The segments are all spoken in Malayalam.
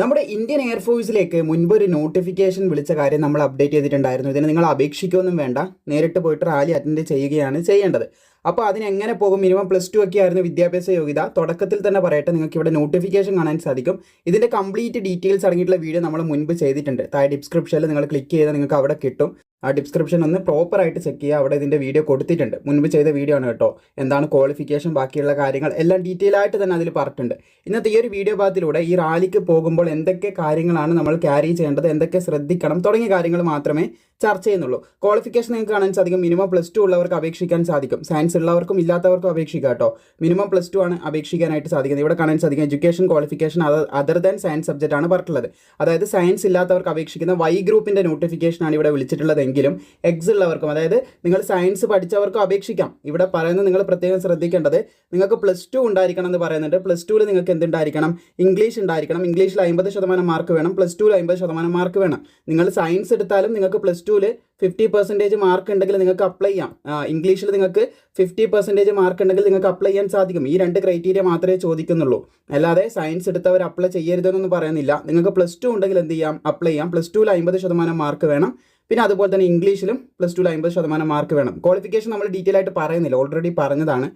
നമ്മുടെ ഇന്ത്യൻ എയർഫോഴ്സിലേക്ക് മുൻപ് ഒരു നോട്ടിഫിക്കേഷൻ വിളിച്ച കാര്യം നമ്മൾ അപ്ഡേറ്റ് ചെയ്തിട്ടുണ്ടായിരുന്നു. ഇതിന് നിങ്ങൾ അപേക്ഷിക്കുകയൊന്നും വേണ്ട. നേരിട്ട് പോയിട്ട് റാലി അറ്റൻഡ് ചെയ്യുകയാണ് ചെയ്യേണ്ടത്. അപ്പോൾ അതിനെങ്ങനെ പോകും? മിനിമം പ്ലസ് ടു ഒക്കെ ആയിരുന്നു വിദ്യാഭ്യാസ യോഗ്യത. തുടക്കത്തിൽ തന്നെ പറയട്ടെ നിങ്ങൾക്ക് ഇവിടെ നോട്ടിഫിക്കേഷൻ കാണാൻ സാധിക്കും. ഇതിന്റെ കംപ്ലീറ്റ് ഡീറ്റെയിൽസ് അടങ്ങിയിട്ടുള്ള വീഡിയോ നമ്മൾ മുൻപ് ചെയ്തിട്ടുണ്ട്. താഴെ ഡിസ്ക്രിപ്ഷനിൽ നിങ്ങൾ ക്ലിക്ക് ചെയ്താൽ നിങ്ങൾക്ക് അവിടെ കിട്ടും. ആ ഡിസ്ക്രിപ്ഷൻ ഒന്ന് പ്രോപ്പറായിട്ട് ചെക്ക് ചെയ്യുക അവിടെ ഇതിന്റെ വീഡിയോ കൊടുത്തിട്ടുണ്ട്. മുൻപ് ചെയ്ത വീഡിയോ ആണ് കേട്ടോ. എന്താണ് ക്വാളിഫിക്കേഷൻ ബാക്കിയുള്ള കാര്യങ്ങൾ എല്ലാം ഡീറ്റെയിൽ ആയിട്ട് തന്നെ അതിൽ പറഞ്ഞിട്ടുണ്ട്. ഇന്നത്തെ ഈ ഒരു വീഡിയോ ഭാഗത്തിലൂടെ ഈ റാലിക്ക് പോകുമ്പോൾ എന്തൊക്കെ കാര്യങ്ങളാണ് നമ്മൾ ക്യാരി ചെയ്യേണ്ടത് എന്തൊക്കെ ശ്രദ്ധിക്കണം തുടങ്ങിയ കാര്യങ്ങൾ മാത്രമേ ചർച്ച ചെയ്യുന്നുള്ളൂ. ക്വാളിഫിക്കേഷൻ നിങ്ങൾക്ക് കാണാൻ സാധിക്കും. മിനിമം പ്ലസ് ടു ഉള്ളവർക്ക് അപേക്ഷിക്കാൻ സാധിക്കും. സയൻസ് ഉള്ളവർക്കും ഇല്ലാത്തവർക്കും അപേക്ഷിക്കാം കേട്ടോ. മിനിമം പ്ലസ് ടു ആണ് അപേക്ഷിക്കാനായിട്ട് സാധിക്കുന്നത്. ഇവിടെ കാണാൻ സാധിക്കും education qualification other than science subject ആണ് പറഞ്ഞിട്ടുള്ളത്. അതായത് സയൻസ് ഇല്ലാത്തവർക്ക് അപേക്ഷിക്കുന്ന വൈ ഗ്രൂപ്പിന്റെ നോട്ടിഫിക്കേഷൻ ആണ് ഇവിടെ വിളിച്ചിട്ടുള്ളതെങ്കിലും എക്സ് ഉള്ളവർക്കും അതായത് നിങ്ങൾ സയൻസ് പഠിച്ചവർക്കും അപേക്ഷിക്കാം. ഇവിടെ പറയുന്നത് നിങ്ങൾ പ്രത്യേകം ശ്രദ്ധിക്കേണ്ടത് നിങ്ങൾക്ക് പ്ലസ് ടു ഉണ്ടായിരിക്കണം എന്ന് പറയുന്നുണ്ട്. പ്ലസ് ടുവിൽ നിങ്ങൾക്ക് എന്തുണ്ടായിരിക്കണം? ഇംഗ്ലീഷ് ഉണ്ടായിരിക്കണം. ഇംഗ്ലീഷിൽ അമ്പത് ശതമാനം മാർക്ക് വേണം. പ്ലസ് ടുവിൽ അമ്പത് ശതമാനം മാർക്ക് വേണം. നിങ്ങൾ സയൻസ് എടുത്താലും നിങ്ങൾക്ക് പ്ലസ് ടുവിൽ ഫിഫ്റ്റി പെർസെന്റേജ് മാർക്ക് ഉണ്ടെങ്കിൽ നിങ്ങൾക്ക് അപ്ലൈ ചെയ്യാം. ഇംഗ്ലീഷിൽ നിങ്ങൾക്ക് ഫിഫ്റ്റി പെർസെന്റേജ് മാർക്ക് ഉണ്ടെങ്കിൽ നിങ്ങൾക്ക് അപ്ലൈ ചെയ്യാൻ സാധിക്കും. ഈ രണ്ട് ക്രൈറ്റീരിയ മാത്രമേ ചോദിക്കുന്നുള്ളൂ. അല്ലാതെ സയൻസ് എടുത്തവർ അപ്ലൈ ചെയ്യരുതെന്നൊന്നും പറയുന്നില്ല. നിങ്ങൾക്ക് പ്ലസ് ടു ഉണ്ടെങ്കിൽ എന്ത് ചെയ്യാം? അപ്ലൈ ചെയ്യാം. പ്ലസ് ടുവിൽ അമ്പത് ശതമാനം മാർക്ക് വേണം. പിന്നെ അതുപോലെ തന്നെ ഇംഗ്ലീഷിലും പ്ലസ് ടുവിൽ അമ്പത് ശതമാനം മാർക്ക് വേണം. ക്വാളിഫിക്കേഷൻ നമ്മൾ ഡീറ്റെയിൽ ആയിട്ട് പറയുന്നില്ല. ഓൾറെഡി പറഞ്ഞതാണ്.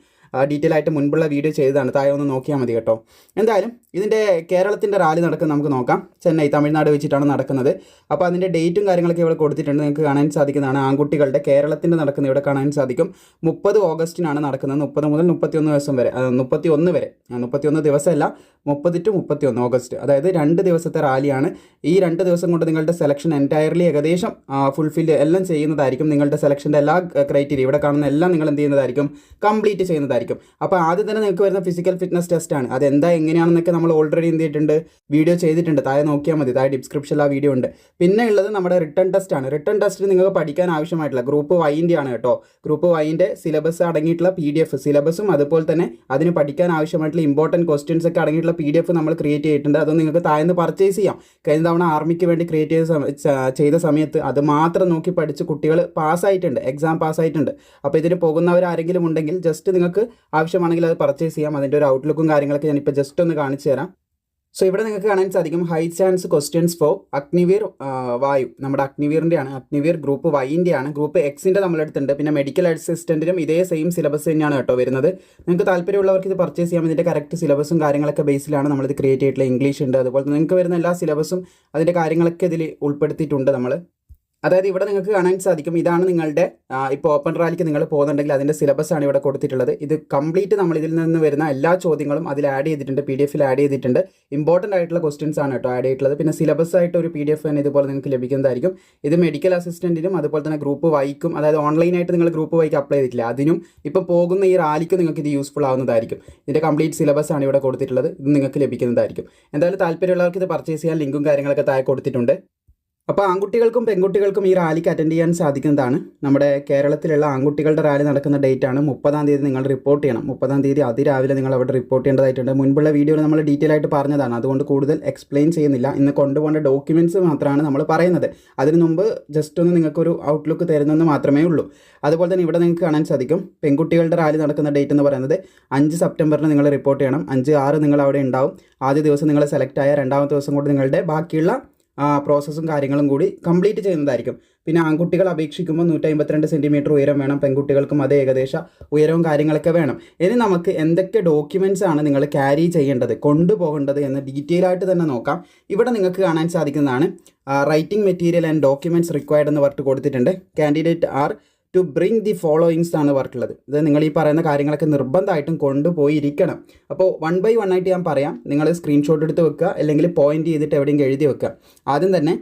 ഡീറ്റെയിൽ ആയിട്ട് മുൻപുള്ള വീഡിയോ ചെയ്തതാണ്. താഴെ ഒന്ന് നോക്കിയാൽ മതി കേട്ടോ. എന്തായാലും ഇതിന്റെ കേരളത്തിന്റെ റാലി നടക്കുന്നത് നമുക്ക് നോക്കാം. ചെന്നൈ തമിഴ്നാട് വെച്ചിട്ടാണ് നടക്കുന്നത്. അപ്പോൾ അതിന്റെ ഡേറ്റും കാര്യങ്ങളൊക്കെ ഇവിടെ കൊടുത്തിട്ടുണ്ട്. നിങ്ങൾക്ക് കാണാൻ സാധിക്കുന്നതാണ്. ആൺകുട്ടികളുടെ കേരളത്തിന്റെ നടക്കുന്നത് ഇവിടെ കാണാൻ സാധിക്കും. മുപ്പത് ഓഗസ്റ്റിനാണ് നടക്കുന്നത്. മുപ്പത് മുതൽ മുപ്പത്തിയൊന്ന് ദിവസം വരെ. മുപ്പത്തി ഒന്ന് വരെ. മുപ്പത്തിയൊന്ന് ദിവസമല്ല മുപ്പത് ടു മുപ്പത്തിയൊന്ന് ഓഗസ്റ്റ്. അതായത് രണ്ട് ദിവസത്തെ റാലിയാണ് ഈ രണ്ട് ദിവസം കൊണ്ട് നിങ്ങളുടെ സെലക്ഷൻ എന്റയർലി ഏകദേശം ഫുൾഫിൽ എല്ലാം ചെയ്യുന്നതായിരിക്കും. നിങ്ങളുടെ സെലക്ഷന്റെ എല്ലാ ക്രൈറ്റീരിയ ഇവിടെ കാണുന്ന എല്ലാം നിങ്ങൾ എന്ത് ചെയ്യുന്നതായിരിക്കും? കംപ്ലീറ്റ് ചെയ്യുന്നതായിരിക്കും. അപ്പോൾ ആദ്യം തന്നെ നിങ്ങൾക്ക് വരുന്ന ഫിസിക്കൽ ഫിറ്റ്നസ് ടെസ്റ്റ് ആണ്. എന്താ എങ്ങനെയാണെന്നൊക്കെ നമ്മൾ ഓൾറെഡി എന്ത് ചെയ്തിട്ടുണ്ട്? വീഡിയോ ചെയ്തിട്ടുണ്ട്. താഴെ നോക്കിയാൽ മതി. താഴെ ഡിസ്ക്രിപ്ഷനിൽ ആ വീഡിയോ ഉണ്ട്. പിന്നെ ഉള്ളത് നമ്മുടെ റിട്ടേൺ ടെസ്റ്റ് ആണ്. റിട്ടേൺ ടെസ്റ്റ് നിങ്ങൾക്ക് പഠിക്കാൻ ആവശ്യമായിട്ടുള്ള ഗ്രൂപ്പ് വൈന്റെ ആണ് കേട്ടോ. ഗ്രൂപ്പ് വൈന്റെ സിലബസ് അടങ്ങിയിട്ടുള്ള പി ഡി എഫ് സിലബസും അതുപോലെ തന്നെ അതിന് പഠിക്കാൻ ആവശ്യമായിട്ടുള്ള ഇമ്പോർട്ടന്റ് ക്വസ്റ്റ്യൻസ് ഒക്കെ അടങ്ങിയിട്ടുള്ള പി ഡി എഫ് നമ്മൾ ക്രിയേറ്റ് ചെയ്തിട്ടുണ്ട്. അത് നിങ്ങൾക്ക് താഴ്ന്ന് പർച്ചേസ് ചെയ്യാം. കഴിഞ്ഞ തവണ ആർമിക്ക് വേണ്ടി ക്രിയേറ്റ് ചെയ്ത ചെയ്ത സമയത്ത് അത് മാത്രം നോക്കി പഠിച്ച് കുട്ടികൾ പാസ്സായിട്ടുണ്ട് എക്സാം പാസ്സായിട്ടുണ്ട് അപ്പോൾ ഇതിന് പോകുന്നവരാരെങ്കിലും ഉണ്ടെങ്കിൽ ജസ്റ്റ് നിങ്ങൾക്ക് ആവശ്യമാണെങ്കിൽ അത് പർച്ചേസ് ചെയ്യാം. അതിന്റെ ഒരു ഔട്ട്ലുക്കും കാര്യങ്ങളൊക്കെ ഞാനിപ്പോൾ ജസ്റ്റ് ഒന്ന് കാണിച്ചു തരാം. സോ ഇവിടെ നിങ്ങൾക്ക് കാണാൻ സാധിക്കും high chance questions for Agniveer Vayu. നമ്മുടെ അഗ്നിവീറിന്റെയാണ് അഗ്നിവീർ ഗ്രൂപ്പ് വൈന്റെയാണ് ഗ്രൂപ്പ് എക്സിന്റെ നമ്മളെടുത്തുണ്ട് പിന്നെ മെഡിക്കൽ അസിസ്റ്റന്റിനും ഇതേ സെയിം സിലബസ് തന്നെയാണ് കേട്ടോ വരുന്നത്. നിങ്ങൾക്ക് താല്പര്യമുള്ളവർക്ക് ഇത് പർച്ചേസ് ചെയ്യാം. ഇതിന്റെ കറക്റ്റ് സിലബസും കാര്യങ്ങളൊക്കെ ബേസിലാണ് നമ്മളിത് ക്രിയേറ്റ് ചെയ്തിട്ടുള്ള ഇംഗ്ലീഷ് ഉണ്ട്. അതുപോലെ നിങ്ങൾക്ക് വരുന്ന എല്ലാ സിലബസും അതിന്റെ കാര്യങ്ങളൊക്കെ ഇതിൽ ഉൾപ്പെടുത്തിയിട്ടുണ്ട് നമ്മൾ അതായത് ഇവിടെ നിങ്ങൾക്ക് കാണാൻ സാധിക്കും ഇതാണ് നിങ്ങളുടെ ഇപ്പോൾ ഓപ്പൺ റാലിക്ക് നിങ്ങൾ പോകുന്നുണ്ടെങ്കിൽ അതിന്റെ സിലബസ് ആണ് ഇവിടെ കൊടുത്തിട്ടുള്ളത്. ഇത് കംപ്ലീറ്റ് നമ്മൾ ഇതിൽ നിന്ന് വരുന്ന എല്ലാ ചോദ്യങ്ങളും അതിൽ ആഡ് ചെയ്തിട്ടുണ്ട് പി ഡി എഫിൽ ആഡ് ചെയ്തിട്ടുണ്ട്. ഇമ്പോർട്ടന്റ് ആയിട്ടുള്ള ക്വസ്റ്റ്യൻസ് ആണ് കേട്ടോ ആഡ് ചെയ്തിട്ടുള്ളത്. പിന്നെ സിലബസ് ആയിട്ട് ഒരു പി ഡി എഫ് തന്നെ ഇതുപോലെ നിങ്ങൾക്ക് ലഭിക്കുന്നതായിരിക്കും. ഇത് മെഡിക്കൽ അസിസ്റ്റന്റിനും അതുപോലെ തന്നെ ഗ്രൂപ്പ് വൈക്കും അതായത് ഓൺലൈനായിട്ട് നിങ്ങൾ ഗ്രൂപ്പ് വൈക്ക് അപ്ലൈ ചെയ്തിട്ടില്ല. അതിനും ഇപ്പോൾ പോകുന്ന ഈ റാലിക്ക് നിങ്ങൾക്ക് ഇത് യൂസ്ഫുൾ ആവുന്നതായിരിക്കും. ഇതിന്റെ കംപ്ലീറ്റ് സിലബസ് ആണ് ഇവിടെ കൊടുത്തിട്ടുള്ളത്. ഇത് നിങ്ങൾക്ക് ലഭിക്കുന്നതായിരിക്കും. എന്തായാലും താല്പര്യമുള്ളവർക്ക് ഇത് പർച്ചേസ് ചെയ്യാൻ ലിങ്കും കാര്യങ്ങളൊക്കെ താഴെ കൊടുത്തിട്ടുണ്ട്. അപ്പോൾ ആൺകുട്ടികൾക്കും പെൺകുട്ടികൾക്കും ഈ റാലിക്ക് അറ്റൻഡ് ചെയ്യാൻ സാധിക്കുന്നതാണ്. നമ്മുടെ കേരളത്തിലുള്ള ആൺകുട്ടികളുടെ റാലി നടക്കുന്ന ഡേറ്റ് ആണ് മുപ്പതാം തീയതി നിങ്ങൾ റിപ്പോർട്ട് ചെയ്യണം. മുപ്പതാം തീയതി അതിരാവിലെ നിങ്ങൾ അവിടെ റിപ്പോർട്ട് ചെയ്യേണ്ടതായിട്ടുണ്ട്. മുൻപുള്ള വീഡിയോയിൽ നമ്മൾ ഡീറ്റെയിൽ ആയിട്ട് പറഞ്ഞതാണ്. അതുകൊണ്ട് കൂടുതൽ എക്സ്പ്ലെയിൻ ചെയ്യുന്നില്ല. ഇന്ന് കൊണ്ടുപോകേണ്ട ഡോക്യുമെന്റ്സ് മാത്രമാണ് നമ്മൾ പറയുന്നത്. അതിന് മുമ്പ് ജസ്റ്റ് ഒന്ന് നിങ്ങൾക്കൊരു ഔട്ട്ലുക്ക് തരുന്നെന്ന് മാത്രമേ ഉള്ളൂ. അതുപോലെ തന്നെ ഇവിടെ നിങ്ങൾക്ക് കാണാൻ സാധിക്കും. പെൺകുട്ടികളുടെ റാലി നടക്കുന്ന ഡേറ്റ് എന്ന് പറയുന്നത് അഞ്ച് സെപ്റ്റംബറിന് നിങ്ങൾ റിപ്പോർട്ട് ചെയ്യണം. അഞ്ച് ആറ് നിങ്ങൾ അവിടെ ഉണ്ടാവും. ആദ്യ ദിവസം നിങ്ങൾ സെലക്ട് ആയ രണ്ടാമത്തെ ദിവസം കൊണ്ട് നിങ്ങളുടെ ബാക്കിയുള്ള പ്രോസസ്സും കാര്യങ്ങളും കൂടി കംപ്ലീറ്റ് ചെയ്യുന്നതായിരിക്കും. പിന്നെ ആൺകുട്ടികൾ അപേക്ഷിക്കുമ്പോൾ നൂറ്റി അമ്പത്തിരണ്ട് സെന്റിമീറ്റർ ഉയരം വേണം. പെൺകുട്ടികൾക്കും അതേ ഏകദേശ ഉയരവും കാര്യങ്ങളൊക്കെ വേണം. ഇനി നമുക്ക് എന്തൊക്കെ ഡോക്യുമെന്റ്സ് ആണ് നിങ്ങൾ ക്യാരി ചെയ്യേണ്ടത് കൊണ്ടുപോകേണ്ടത് എന്ന് ഡീറ്റെയിൽ ആയിട്ട് തന്നെ നോക്കാം. ഇവിടെ നിങ്ങൾക്ക് കാണാൻ സാധിക്കുന്നതാണ് writing material and documents required എന്ന് പറഞ്ഞിട്ട് കൊടുത്തിട്ടുണ്ട്. Candidate are to bring the followings ആണ് വർക്കുള്ളത് ഇത് നിങ്ങൾ ഈ പറയുന്ന കാര്യങ്ങളൊക്കെ നിർബന്ധമായിട്ടും കൊണ്ടുപോയിരിക്കണം. അപ്പോൾ വൺ ബൈ വൺ ആയിട്ട് ഞാൻ പറയാം. നിങ്ങൾ സ്ക്രീൻഷോട്ട് എടുത്ത് വെക്കുക അല്ലെങ്കിൽ പോയിന്റ് ചെയ്തിട്ട് എവിടെയെങ്കിലും എഴുതി വെക്കുക. ആദ്യം തന്നെ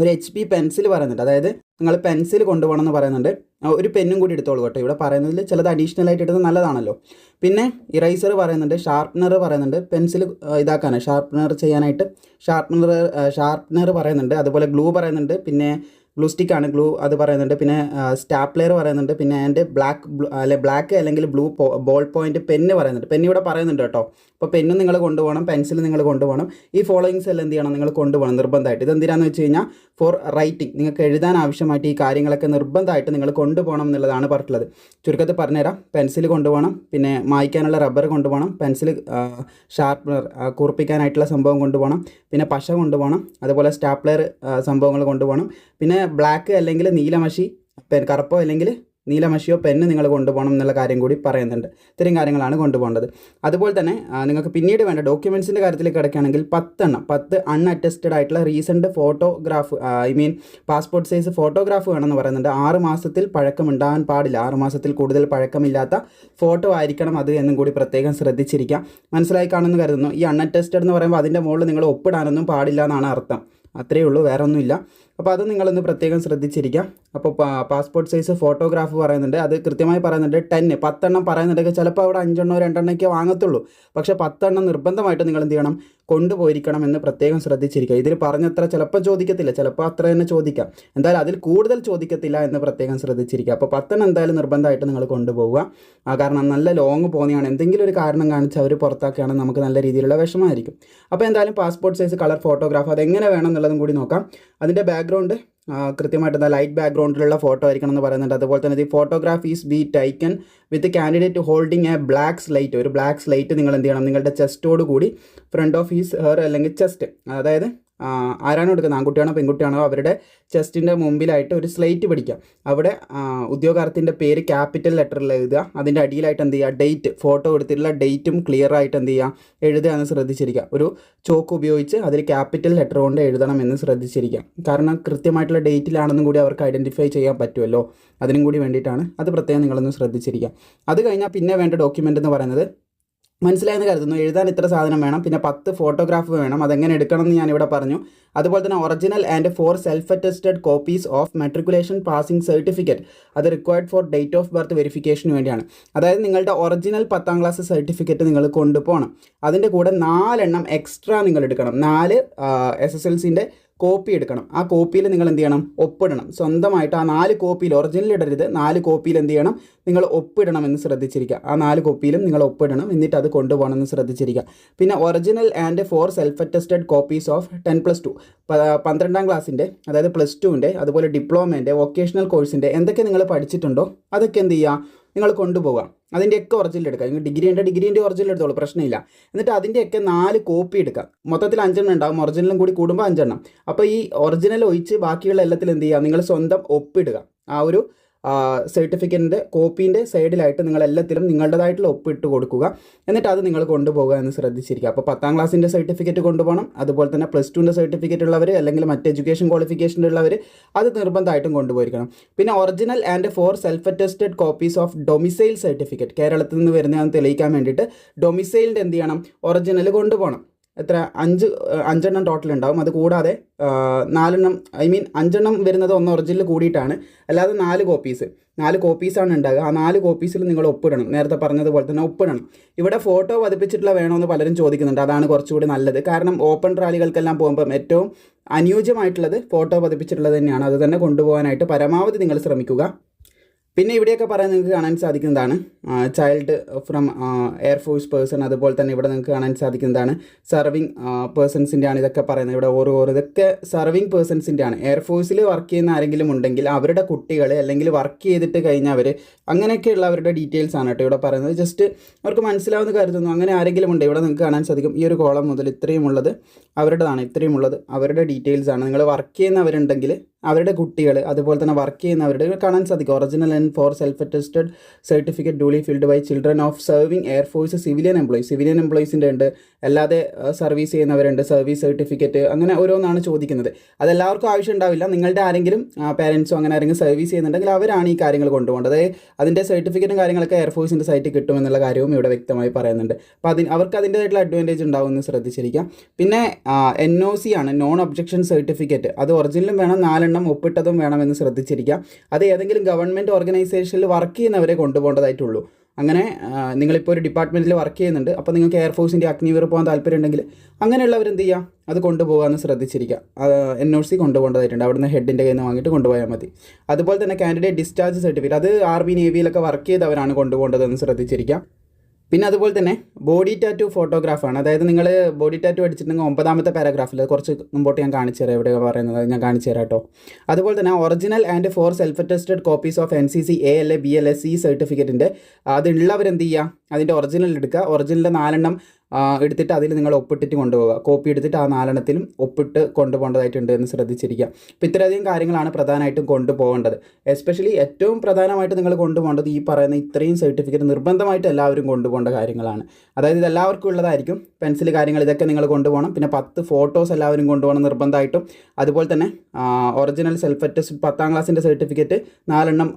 ഒരു എച്ച് പി പെൻസിൽ പറയുന്നുണ്ട് അതായത് നിങ്ങൾ പെൻസിൽ കൊണ്ടുപോകണം എന്ന് പറയുന്നുണ്ട്. ഒരു പെന്നും കൂടി എടുത്തോളൂ കേട്ടോ. ഇവിടെ പറയുന്നതിൽ ചിലത് അഡീഷണൽ ആയിട്ട് ഇടുന്നത് നല്ലതാണല്ലോ. പിന്നെ ഇറൈസർ പറയുന്നുണ്ട് ഷാർപ്പ്നർ പറയുന്നുണ്ട് പെൻസിൽ ഇതാക്കാനാണ്. ഷാർപ്പ്നർ ചെയ്യാനായിട്ട് ഷാർപ്പ്നർ ഷാർപ്പ്നർ പറയുന്നുണ്ട്. അതുപോലെ ഗ്ലൂ പറയുന്നുണ്ട്. പിന്നെ ഗ്ലൂ സ്റ്റിക്കാണ് ഗ്ലൂ അത് പറയുന്നുണ്ട്. പിന്നെ സ്റ്റാപ്ലെയർ പറയുന്നുണ്ട്. പിന്നെ അതിന്റെ ബ്ലാക്ക് അല്ലെ ബ്ലാക്ക് അല്ലെങ്കിൽ ബ്ലൂ ബോൾ പോയിന്റ് പെന്ന് പറയുന്നുണ്ട്. പെന്ന് ഇവിടെ പറയുന്നുണ്ട് കേട്ടോ. അപ്പോൾ പെന്നും നിങ്ങൾ കൊണ്ടുപോകണം പെൻസിൽ നിങ്ങൾ കൊണ്ടുപോകണം. ഈ ഫോളോയിങ്സ് എല്ലാം എന്ത് ചെയ്യണം? നിങ്ങൾ കൊണ്ടുപോകണം നിർബന്ധമായിട്ട്. ഇത് എന്തിനാന്ന് വെച്ച് കഴിഞ്ഞാൽ ഫോർ റൈറ്റിംഗ് നിങ്ങൾക്ക് എഴുതാൻ ആവശ്യമായിട്ട് ഈ കാര്യങ്ങളൊക്കെ നിർബന്ധമായിട്ട് നിങ്ങൾ കൊണ്ടുപോകണം എന്നുള്ളതാണ് പറഞ്ഞിട്ടുള്ളത്. ചുരുക്കത്തിൽ പറഞ്ഞുതരാം. പെൻസിൽ കൊണ്ടുപോകണം. പിന്നെ മായ്ക്കാനുള്ള റബ്ബർ കൊണ്ടുപോകണം. പെൻസിൽ ഷാർപ്പനർ കുറിപ്പിക്കാനായിട്ടുള്ള സംഭവം കൊണ്ടുപോകണം. പിന്നെ പശ കൊണ്ടുപോകണം. അതുപോലെ സ്റ്റാപ്ലർ സംഭവങ്ങൾ കൊണ്ടുപോകണം. പിന്നെ ബ്ലാക്ക് അല്ലെങ്കിൽ നീലമഷി കറുപ്പോ അല്ലെങ്കിൽ നീലമഷിയോ പെന്ന് നിങ്ങൾ കൊണ്ടുപോകണം എന്നുള്ള കാര്യം കൂടി പറയുന്നുണ്ട്. ഇത്രയും കാര്യങ്ങളാണ് കൊണ്ടുപോകേണ്ടത്. അതുപോലെ തന്നെ നിങ്ങൾക്ക് പിന്നീട് വേണ്ട ഡോക്യുമെൻസിന്റെ കാര്യത്തിൽ കിടക്കുകയാണെങ്കിൽ പത്തെണ്ണം പത്ത് അൺഅറ്റസ്റ്റഡ് ആയിട്ടുള്ള recent photograph I mean passport size photograph വേണമെന്ന് പറയുന്നുണ്ട്. ആറ് മാസത്തിൽ പഴക്കം ഉണ്ടാകാൻ പാടില്ല. ആറ് മാസത്തിൽ കൂടുതൽ പഴക്കമില്ലാത്ത ഫോട്ടോ ആയിരിക്കണം അത് എന്നും കൂടി പ്രത്യേകം ശ്രദ്ധിച്ചിരിക്കാം. മനസ്സിലായി കാണുമെന്ന് കരുതുന്നു. ഈ അൺഅറ്റസ്റ്റഡ് എന്ന് പറയുമ്പോൾ അതിന്റെ മുകളിൽ നിങ്ങൾ ഒപ്പിടാനൊന്നും പാടില്ല എന്നാണ് അർത്ഥം. അത്രയേ ഉള്ളൂ വേറെ ഒന്നുമില്ല അപ്പോൾ അത് നിങ്ങളൊന്ന് പ്രത്യേകം ശ്രദ്ധിച്ചിരിക്കാം. അപ്പോൾ പാസ്പോർട്ട് സൈസ് ഫോട്ടോഗ്രാഫ് പറയുന്നുണ്ട്. അത് കൃത്യമായി പറയുന്നുണ്ട് ടെന്ന് പത്തെണ്ണം പറയുന്നുണ്ടെങ്കിൽ ചിലപ്പോൾ അവിടെ അഞ്ചെണ്ണോ രണ്ടെണ്ണമൊക്കെ വാങ്ങത്തുള്ളൂ. പക്ഷേ പത്തെണ്ണം നിർബന്ധമായിട്ട് നിങ്ങൾ എന്ത് ചെയ്യണം? കൊണ്ടുപോയിരിക്കണം എന്ന് പ്രത്യേകം ശ്രദ്ധിച്ചിരിക്കുക. ഇതിൽ പറഞ്ഞത്ര ചിലപ്പോൾ ചോദിക്കത്തില്ല. ചിലപ്പോൾ അത്ര തന്നെ ചോദിക്കാം. എന്തായാലും അതിൽ കൂടുതൽ ചോദിക്കത്തില്ല എന്ന് പ്രത്യേകം ശ്രദ്ധിച്ചിരിക്കുക. അപ്പോൾ പത്തെണ്ണം എന്തായാലും നിർബന്ധമായിട്ട് നിങ്ങൾ കൊണ്ടുപോവുക. കാരണം നല്ല ലോങ് പോകുന്നതാണ് എന്തെങ്കിലും ഒരു കാരണം കാണിച്ച് അവർ പുറത്താക്കുകയാണെങ്കിൽ നമുക്ക് നല്ല രീതിയിലുള്ള വിഷമമായിരിക്കും. അപ്പോൾ എന്തായാലും പാസ്പോർട്ട് സൈസ് കളർ ഫോട്ടോഗ്രാഫ് അതെങ്ങനെ വേണം എന്നുള്ളതും കൂടി നോക്കാം. അതിന്റെ ബാക്ക്ഗ്രൗണ്ട് കൃത്യമായിട്ട് എന്താ ലൈറ്റ് ബാക്ക്ഗ്രൗണ്ടിലുള്ള ഫോട്ടോ ആയിരിക്കണം എന്ന് പറയുന്നുണ്ട്. അതുപോലെ തന്നെ the photographies be taken with candidate holding a black slate ഒരു ബ്ലാക്ക് സ്ലൈറ്റ് നിങ്ങൾ എന്ത് ചെയ്യണം? നിങ്ങളുടെ ചെസ്റ്റോട് കൂടി ഫ്രണ്ട് ഓഫ് ഹീസ് ഹെയർ അല്ലെങ്കിൽ ചെസ്റ്റ് അതായത് ആരാണോ എടുക്കുന്നത്? ആൺകുട്ടിയാണോ പെൺകുട്ടിയാണോ അവരുടെ ചെസ്റ്റിന്റെ മുമ്പിലായിട്ട് ഒരു സ്ലേറ്റ് പിടിക്കുക അവിടെ ഉദ്യോഗാർത്ഥിന്റെ പേര് ക്യാപിറ്റൽ ലെറ്ററിൽ എഴുതുക. അതിന്റെ അടിയിലായിട്ട് എന്ത് ചെയ്യുക? ഡേറ്റ് ഫോട്ടോ എടുത്തിട്ടുള്ള ഡേറ്റും ക്ലിയർ ആയിട്ട് എന്ത് ചെയ്യുക? എഴുതുക എന്ന് ശ്രദ്ധിച്ചിരിക്കുക. ഒരു ചോക്ക് ഉപയോഗിച്ച് അതിൽ ക്യാപിറ്റൽ ലെറ്റർ കൊണ്ട് എഴുതണം എന്ന് ശ്രദ്ധിച്ചിരിക്കുക. കാരണം കൃത്യമായിട്ടുള്ള ഡേറ്റിലാണെന്നും കൂടി അവർക്ക് ഐഡന്റിഫൈ ചെയ്യാൻ പറ്റുമല്ലോ. അതിനും കൂടി വേണ്ടിയിട്ടാണ് അത് പ്രത്യേകം നിങ്ങളൊന്ന് ശ്രദ്ധിച്ചിരിക്കുക. അത് കഴിഞ്ഞാൽ പിന്നെ വേണ്ട ഡോക്യുമെന്റ് എന്ന് പറയുന്നത് മനസ്സിലായെന്ന് കരുതുന്നു. എഴുതാൻ ഇത്ര സാധനം വേണം. പിന്നെ പത്ത് ഫോട്ടോഗ്രാഫ് വേണം. അതെങ്ങനെ എടുക്കണം എന്ന് ഞാനിവിടെ പറഞ്ഞു. അതുപോലെ തന്നെ original and four self attested copies of matriculation passing certificate അത് required for date of birth വെരിഫിക്കേഷന് വേണ്ടിയാണ്. അതായത് നിങ്ങളുടെ ഒറിജിനൽ പത്താം ക്ലാസ് സർട്ടിഫിക്കറ്റ് നിങ്ങൾ കൊണ്ടുപോകണം. അതിന്റെ കൂടെ നാലെണ്ണം എക്സ്ട്രാ നിങ്ങൾ എടുക്കണം. നാല് എസ് എസ് എൽ സിന്റെ കോപ്പി എടുക്കണം. ആ കോപ്പിയിൽ നിങ്ങൾ എന്ത് ചെയ്യണം? ഒപ്പിടണം. സ്വന്തമായിട്ട് ആ നാല് കോപ്പിയിൽ ഒറിജിനൽ ഇടരുത്. നാല് കോപ്പിയിൽ എന്ത് ചെയ്യണം? നിങ്ങൾ ഒപ്പിടണം എന്ന് ശ്രദ്ധിച്ചിരിക്കുക. ആ നാല് കോപ്പിയിലും നിങ്ങൾ ഒപ്പിടണം. എന്നിട്ട് അത് കൊണ്ടുപോകണം എന്ന് ശ്രദ്ധിച്ചിരിക്കുക. പിന്നെ original and four self attested copies of ten plus two പന്ത്രണ്ടാം ക്ലാസ്സിന്റെ അതായത് പ്ലസ് ടുവിന്റെ അതുപോലെ ഡിപ്ലോമേന്റെ വൊക്കേഷണൽ കോഴ്സിന്റെ എന്തൊക്കെ നിങ്ങൾ പഠിച്ചിട്ടുണ്ടോ? അതൊക്കെ എന്ത് ചെയ്യുക? നിങ്ങൾ കൊണ്ടുപോകാം അതിന്റെയൊക്കെ ഒറിജിനൽ എടുക്കുക നിങ്ങൾ ഡിഗ്രി ഉണ്ട് ഡിഗ്രീന്റെ ഒറിജിനൽ എടുത്തോളൂ പ്രശ്നമില്ല. എന്നിട്ട് അതിന്റെയൊക്കെ നാല് കോപ്പി എടുക്കാം. മൊത്തത്തിൽ അഞ്ചെണ്ണം ഉണ്ടാകും ഒറിജിനലും കൂടി കൂടുമ്പോൾ അഞ്ചെണ്ണം. അപ്പോൾ ഈ ഒറിജിനൽ ഒഴിച്ച് ബാക്കിയുള്ള എല്ലാത്തിൽ എന്ത് ചെയ്യുക? നിങ്ങൾ സ്വന്തം ഒപ്പിടുക. ആ ഒരു സർട്ടിഫിക്കറ്റിന്റെ കോപ്പീന്റെ സൈഡിലായിട്ട് നിങ്ങൾ എല്ലാത്തിലും നിങ്ങളുടേതായിട്ടുള്ള ഒപ്പിട്ട് കൊടുക്കുക. എന്നിട്ട് അത് നിങ്ങൾ കൊണ്ടുപോകുക എന്ന് ശ്രദ്ധിച്ചിരിക്കുക. അപ്പോൾ പത്താം ക്ലാസ്സിന്റെ സർട്ടിഫിക്കറ്റ് കൊണ്ടുപോകണം. അതുപോലെ തന്നെ പ്ലസ് ടുവിന്റെ സർട്ടിഫിക്കറ്റ് ഉള്ളവർ അല്ലെങ്കിൽ മറ്റ് എഡ്യൂക്കേഷൻ ക്വാളിഫിക്കേഷൻ ഉള്ളവർ അത് നിർബന്ധമായിട്ടും കൊണ്ടുപോയിരിക്കണം. പിന്നെ original and four self attested copies of domicile certificate കേരളത്തിൽ നിന്ന് വരുന്നതെന്ന് തെളിയിക്കാൻ വേണ്ടിയിട്ട് ഡൊമിസൈലിന്റെ എന്ത് ചെയ്യണം? ഒറിജിനൽ കൊണ്ടുപോകണം. എത്ര? അഞ്ച് അഞ്ചെണ്ണം ടോട്ടൽ ഉണ്ടാവും. അത് കൂടാതെ നാലെണ്ണം ഐ മീൻ അഞ്ചെണ്ണം വരുന്നത് ഒന്ന് ഒറിജിനൽ കൂടിയിട്ടാണ്. അല്ലാതെ നാല് കോപ്പീസ് നാല് കോപ്പീസാണ് ഉണ്ടാകുക ആ നാല് കോപ്പീസിൽ നിങ്ങൾ ഒപ്പിടണം. നേരത്തെ പറഞ്ഞതുപോലെ തന്നെ ഒപ്പിടണം. ഇവിടെ ഫോട്ടോ പതിപ്പിച്ചിട്ടുള്ള വേണമെന്ന് പലരും ചോദിക്കുന്നുണ്ട്. അതാണ് കുറച്ചുകൂടി നല്ലത്. കാരണം ഓപ്പൺ റാലികൾക്കെല്ലാം പോകുമ്പം ഏറ്റവും അനുയോജ്യമായിട്ടുള്ളത് ഫോട്ടോ പതിപ്പിച്ചിട്ടുള്ളത് തന്നെയാണ്. അത് തന്നെ കൊണ്ടുപോകാനായിട്ട് പരമാവധി നിങ്ങൾ ശ്രമിക്കുക. പിന്നെ ഇവിടെയൊക്കെ പറയാൻ നിങ്ങൾക്ക് കാണാൻ സാധിക്കുന്നതാണ്. ചൈൽഡ് ഫ്രം എയർഫോഴ്സ് പേഴ്സൺ അതുപോലെ തന്നെ ഇവിടെ നിങ്ങൾക്ക് കാണാൻ സാധിക്കുന്നതാണ്. സർവിങ് പേഴ്സൺസിന്റെ ആണ് ഇതൊക്കെ പറയുന്നത്. ഇവിടെ ഓരോ ഓരോ ഇതൊക്കെ സർവിങ് പേഴ്സൺസിന്റെ ആണ്. എയർഫോഴ്സിൽ വർക്ക് ചെയ്യുന്ന ആരെങ്കിലും ഉണ്ടെങ്കിൽ അവരുടെ കുട്ടികൾ അല്ലെങ്കിൽ വർക്ക് ചെയ്തിട്ട് കഴിഞ്ഞവർ അങ്ങനെയൊക്കെയുള്ള അവരുടെ ഡീറ്റെയിൽസ് ആണ് കേട്ടോ ഇവിടെ പറയുന്നത്. ജസ്റ്റ് അവർക്ക് മനസ്സിലാവുന്ന കരുതുന്നു അങ്ങനെ ആരെങ്കിലും ഉണ്ട്. ഇവിടെ നിങ്ങൾക്ക് കാണാൻ സാധിക്കും. ഈ ഒരു കോളം മുതൽ ഇത്രയും ഉള്ളത് അവരുടേതാണ്. ഇത്രയും ഉള്ളത് അവരുടെ ഡീറ്റെയിൽസ് ആണ്. നിങ്ങൾ വർക്ക് ചെയ്യുന്നവരുണ്ടെങ്കിൽ അവരുടെ കുട്ടികൾ അതുപോലെ തന്നെ വർക്ക് ചെയ്യുന്നവരുടെ കാണാൻ സാധിക്കും. Original and four self attested certificate duly filled by children of serving air force civilian employees civilian എംപ്ലോയീസിന്റെ ഉണ്ട്. അല്ലാതെ സർവീസ് ചെയ്യുന്നവരുണ്ട്. സർവീസ് സർട്ടിഫിക്കറ്റ് അങ്ങനെ ഓരോന്നാണ് ചോദിക്കുന്നത്. അതെല്ലാവർക്കും ആവശ്യം ഉണ്ടാവില്ല നിങ്ങളുടെ ആരെങ്കിലും പാരൻസോ അങ്ങനെ ആരെങ്കിലും സർവീസ് ചെയ്യുന്നുണ്ടെങ്കിൽ അവരാണ് ഈ കാര്യങ്ങൾ കൊണ്ടുപോകേണ്ടത്. അതായത് അതിന്റെ സർട്ടിഫിക്കറ്റും കാര്യങ്ങളൊക്കെ എയർഫോഴ്സിന്റെ സൈറ്റിൽ കിട്ടുമെന്നുള്ള കാര്യവും ഇവിടെ വ്യക്തമായി പറയുന്നുണ്ട്. അപ്പോൾ അതിന് അവർക്ക് അതിന്റേതായിട്ടുള്ള അഡ്വാന്റേജ് ഉണ്ടാവുമെന്ന് ശ്രദ്ധിച്ചിരിക്കാം. പിന്നെ എൻ ഒ സി ആണ്. നോൺ ഒബ്ജക്ഷൻ സർട്ടിഫിക്കറ്റ് അത് ഒറിജിനലും വേണം നാലെണ്ണം ഒപ്പിട്ടതും വേണമെന്ന് ശ്രദ്ധിച്ചിരിക്കാം. അത് ഏതെങ്കിലും ഗവൺമെന്റ് ഓർഗനൈസേഷനിൽ വർക്ക് ചെയ്യുന്നവരെ കൊണ്ടുപോകേണ്ടതായിട്ടുള്ളൂ. അങ്ങനെ നിങ്ങളിപ്പോൾ ഒരു ഡിപ്പാർട്ട്മെന്റിൽ വർക്ക് ചെയ്യുന്നുണ്ട് അപ്പോൾ നിങ്ങൾക്ക് എയർഫോഴ്സിന്റെ അഗ്നിവീർ പോകാൻ താല്പര്യം ഉണ്ടെങ്കിൽ അങ്ങനെയുള്ളവർ എന്ത് ചെയ്യുക അത് കൊണ്ടുപോകാമെന്ന് ശ്രദ്ധിച്ചിരിക്കുക. എൻ ഒ സി കൊണ്ടുപോകേണ്ടതായിട്ടുണ്ട്. അവിടുന്ന് ഹെഡിന്റെ കയ്യിൽ നിന്ന് വാങ്ങിയിട്ട് കൊണ്ടുപോയാൽ മതി. അതുപോലെ തന്നെ കാൻഡിഡേറ്റ് ഡിസ്ചാർജ് സർട്ടിഫിക്കറ്റ് അത് ആർമി നേവിയിലൊക്കെ വർക്ക് ചെയ്തവരാണ് കൊണ്ടുപോകേണ്ടതെന്ന് ശ്രദ്ധിച്ചിരിക്കുക. പിന്നെ അതുപോലെ തന്നെ ബോഡി ടാറ്റു ഫോട്ടോഗ്രാഫാണ് അതായത് നിങ്ങൾ ബോഡി ടാറ്റു അടിച്ചിട്ടുണ്ടെങ്കിൽ ഒമ്പതാമത്തെ പാരഗ്രാഫിൽ കുറച്ച് മുമ്പോട്ട് ഞാൻ കാണിച്ചു തരാം. ഇവിടെ പറയുന്നത്? ഞാൻ കാണിച്ചു തരാം കേട്ടോ. അതുപോലെ തന്നെ original and four self attested copies of N C C A A B L S C സർട്ടിഫിക്കറ്റിന്റെ അതുള്ളവരെന്ത് ചെയ്യുക? അതിന്റെ ഒറിജിനൽ എടുക്കുക. ഒറിജിനലിന്റെ നാലെണ്ണം എടുത്തിട്ട് അതിൽ നിങ്ങൾ ഒപ്പിട്ടിട്ട് കൊണ്ടുപോകുക കോപ്പി എടുത്തിട്ട് ആ നാലെണ്ണത്തിലും ഒപ്പിട്ട് കൊണ്ടുപോകേണ്ടതായിട്ടുണ്ട് എന്ന് ശ്രദ്ധിച്ചിരിക്കുക. അപ്പോൾ ഇത്രയധികം കാര്യങ്ങളാണ് പ്രധാനമായിട്ടും കൊണ്ടുപോകേണ്ടത്. എസ്പെഷ്യലി ഏറ്റവും പ്രധാനമായിട്ട് നിങ്ങൾ കൊണ്ടുപോകേണ്ടത് ഈ പറയുന്ന ഇത്രയും സർട്ടിഫിക്കറ്റ് നിർബന്ധമായിട്ട് എല്ലാവരും കൊണ്ടുപോകേണ്ട കാര്യങ്ങളാണ്. അതായത് ഇത് എല്ലാവർക്കും ഉള്ളതായിരിക്കും. പെൻസിൽ കാര്യങ്ങൾ ഇതൊക്കെ നിങ്ങൾ കൊണ്ടുപോകണം. പിന്നെ പത്ത് ഫോട്ടോസ് എല്ലാവരും കൊണ്ടുപോകണം നിർബന്ധമായിട്ടും. അതുപോലെ തന്നെ ഒറിജിനൽ സെൽഫ് അറ്റസ്റ്റ് പത്താം ക്ലാസ്സിന്റെ സർട്ടിഫിക്കറ്റ് നാലെണ്ണം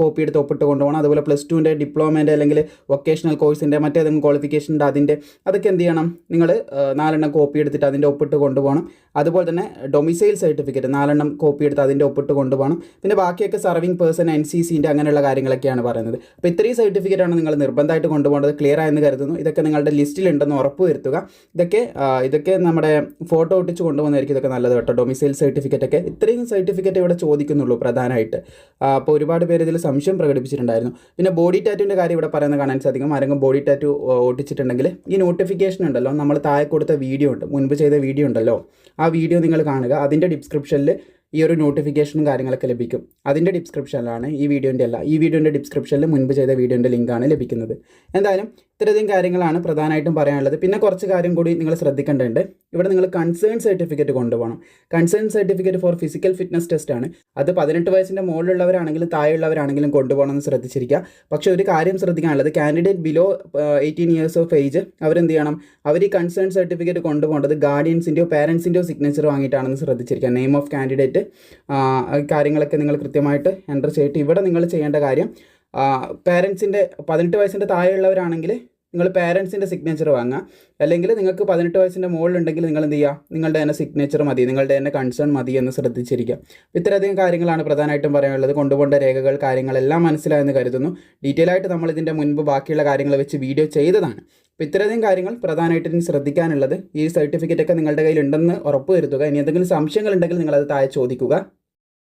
കോപ്പി എടുത്ത് ഒപ്പിട്ട് കൊണ്ടുപോകണം. അതുപോലെ പ്ലസ് ടുവിന്റെ ഡിപ്ലോമേന്റെ അല്ലെങ്കിൽ വൊക്കേഷണൽ കോഴ്സിന്റെ മറ്റേതെങ്കിലും ക്വാളിഫിക്കേഷന്റെ അതിന്റെ അതൊക്കെ എന്ത് ചെയ്യണം? നിങ്ങൾ നാലെണ്ണം കോപ്പി എടുത്തിട്ട് അതിന്റെ ഒപ്പിട്ട് കൊണ്ടുപോകണം. അതുപോലെ തന്നെ ഡൊമിസൈൽ സർട്ടിഫിക്കറ്റ് നാലെണ്ണം കോപ്പി എടുത്ത് അതിന്റെ ഒപ്പിട്ട് കൊണ്ടുപോകണം. പിന്നെ ബാക്കിയൊക്കെ സർവിങ് പേഴ്സൺ എൻ സി സിന്റെ അങ്ങനെയുള്ള കാര്യങ്ങളൊക്കെയാണ് പറയുന്നത്. അപ്പോൾ ഇത്രയും സർട്ടിഫിക്കറ്റാണ് നിങ്ങൾ നിർബന്ധമായിട്ട് കൊണ്ടുപോകേണ്ടത്. ക്ലിയർ ആയെന്ന് കരുതുന്നു. ഇതൊക്കെ നിങ്ങളുടെ ലിസ്റ്റിലുണ്ടെന്ന് ഉറപ്പ് വരുത്തുക. ഇതൊക്കെ ഇതൊക്കെ നമ്മുടെ ഫോട്ടോ ഒട്ടിച്ച് കൊണ്ടുപോകുന്നതായിരിക്കും ഇതൊക്കെ നല്ലത് കേട്ടോ. ഡൊമിസൈൽ സർട്ടിഫിക്കറ്റ് ഒക്കെ. ഇത്രയും സർട്ടിഫിക്കറ്റ് ഇവിടെ ചോദിക്കുന്നുള്ളൂ പ്രധാനമായിട്ട്. അപ്പോൾ ഒരുപാട് പേര് ഇതിൽ സംശയം പ്രകടിപ്പിച്ചിട്ടുണ്ടായിരുന്നു. പിന്നെ ബോഡി ടാറ്റുവിന്റെ കാര്യം ഇവിടെ പറയുന്നത് കാണാൻ സാധിക്കും. ആരെങ്കിലും ബോഡി ടാറ്റു ഒട്ടിച്ചിട്ടുണ്ടെങ്കിൽ ഈ നോട്ടിഫിക്കേഷൻ ഉണ്ടല്ലോ. നമ്മൾ താഴെ കൊടുത്ത വീഡിയോ ഉണ്ട്. മുൻപ് ചെയ്ത വീഡിയോ ഉണ്ടല്ലോ. ആ വീഡിയോ നിങ്ങൾ കാണുക. അതിന്റെ ഡിസ്ക്രിപ്ഷനിൽ ഈ ഒരു നോട്ടിഫിക്കേഷനും കാര്യങ്ങളൊക്കെ ലഭിക്കും. അതിന്റെ ഡിസ്ക്രിപ്ഷനിലാണ് ഈ വീഡിയോന്റെ അല്ല ഈ വീഡിയോന്റെ ഡിസ്ക്രിപ്ഷനിൽ മുൻപ് ചെയ്ത വീഡിയോന്റെ ലിങ്കാണ് ലഭിക്കുന്നത്. എന്തായാലും ഇത്രയധികം കാര്യങ്ങളാണ് പ്രധാനമായിട്ടും പറയാനുള്ളത്. പിന്നെ കുറച്ച് കാര്യം കൂടി നിങ്ങൾ ശ്രദ്ധിക്കേണ്ടതുണ്ട്. ഇവിടെ നിങ്ങൾ കൺസേൺ സർട്ടിഫിക്കറ്റ് കൊണ്ടുപോകണം. Concern certificate for physical fitness test ആണ്. അത് പതിനെട്ട് വയസ്സിന്റെ മുകളിലുള്ളവരാണെങ്കിലും താഴെയുള്ളവരാണെങ്കിലും കൊണ്ടുപോകണം എന്ന് ശ്രദ്ധിച്ചിരിക്കുക. പക്ഷേ ഒരു കാര്യം ശ്രദ്ധിക്കാനുള്ളത്. Candidate below eighteen years of age അവരെന്ത് ചെയ്യണം? അവർ ഈ കൺസേൺ സർട്ടിഫിക്കറ്റ് കൊണ്ടുപോകേണ്ടത് ഗാർഡിയൻസിന്റെയോ പാരൻസിന്റെയോ സിഗ്നേച്ചർ വാങ്ങിയിട്ടാണെന്ന് ശ്രദ്ധിച്ചിരിക്കുക. നെയിം ഓഫ് കാൻഡിഡേറ്റ് കാര്യങ്ങളൊക്കെ നിങ്ങൾ കൃത്യമായിട്ട് എന്റർ ചെയ്തിട്ട് ഇവിടെ നിങ്ങൾ ചെയ്യേണ്ട കാര്യം പാരൻസിന്റെ പതിനെട്ട് വയസ്സിന്റെ താഴെയുള്ളവരാണെങ്കിൽ നിങ്ങൾ പാരൻസിന്റെ സിഗ്നേച്ചർ വാങ്ങുക. അല്ലെങ്കിൽ നിങ്ങൾക്ക് പതിനെട്ട് വയസ്സിന്റെ മുകളിലുണ്ടെങ്കിൽ നിങ്ങൾ എന്ത് ചെയ്യുക? നിങ്ങളുടെ തന്നെ സിഗ്നേച്ചർ മതി. നിങ്ങളുടെ തന്നെ കൺസേൺ മതി എന്ന് ശ്രദ്ധിച്ചിരിക്കുക. ഇത്രയധികം കാര്യങ്ങളാണ് പ്രധാനമായിട്ടും പറയാനുള്ളത്. കൊണ്ടുപോകേണ്ട രേഖകൾ കാര്യങ്ങളെല്ലാം മനസ്സിലായെന്ന് കരുതുന്നു. ഡീറ്റെയിൽ ആയിട്ട് നമ്മൾ ഇതിന്റെ മുൻപ് ബാക്കിയുള്ള കാര്യങ്ങൾ വെച്ച് വീഡിയോ ചെയ്തതാണ്. അപ്പോൾ ഇത്രയധികം കാര്യങ്ങൾ പ്രധാനമായിട്ട് ശ്രദ്ധിക്കാനുള്ളത്. ഈ സർട്ടിഫിക്കറ്റ് ഒക്കെ നിങ്ങളുടെ കയ്യിൽ ഉണ്ടെന്ന് ഉറപ്പ് വരുത്തുക. ഇനി എന്തെങ്കിലും സംശയങ്ങൾ ഉണ്ടെങ്കിൽ നിങ്ങളത് താഴെ ചോദിക്കുക.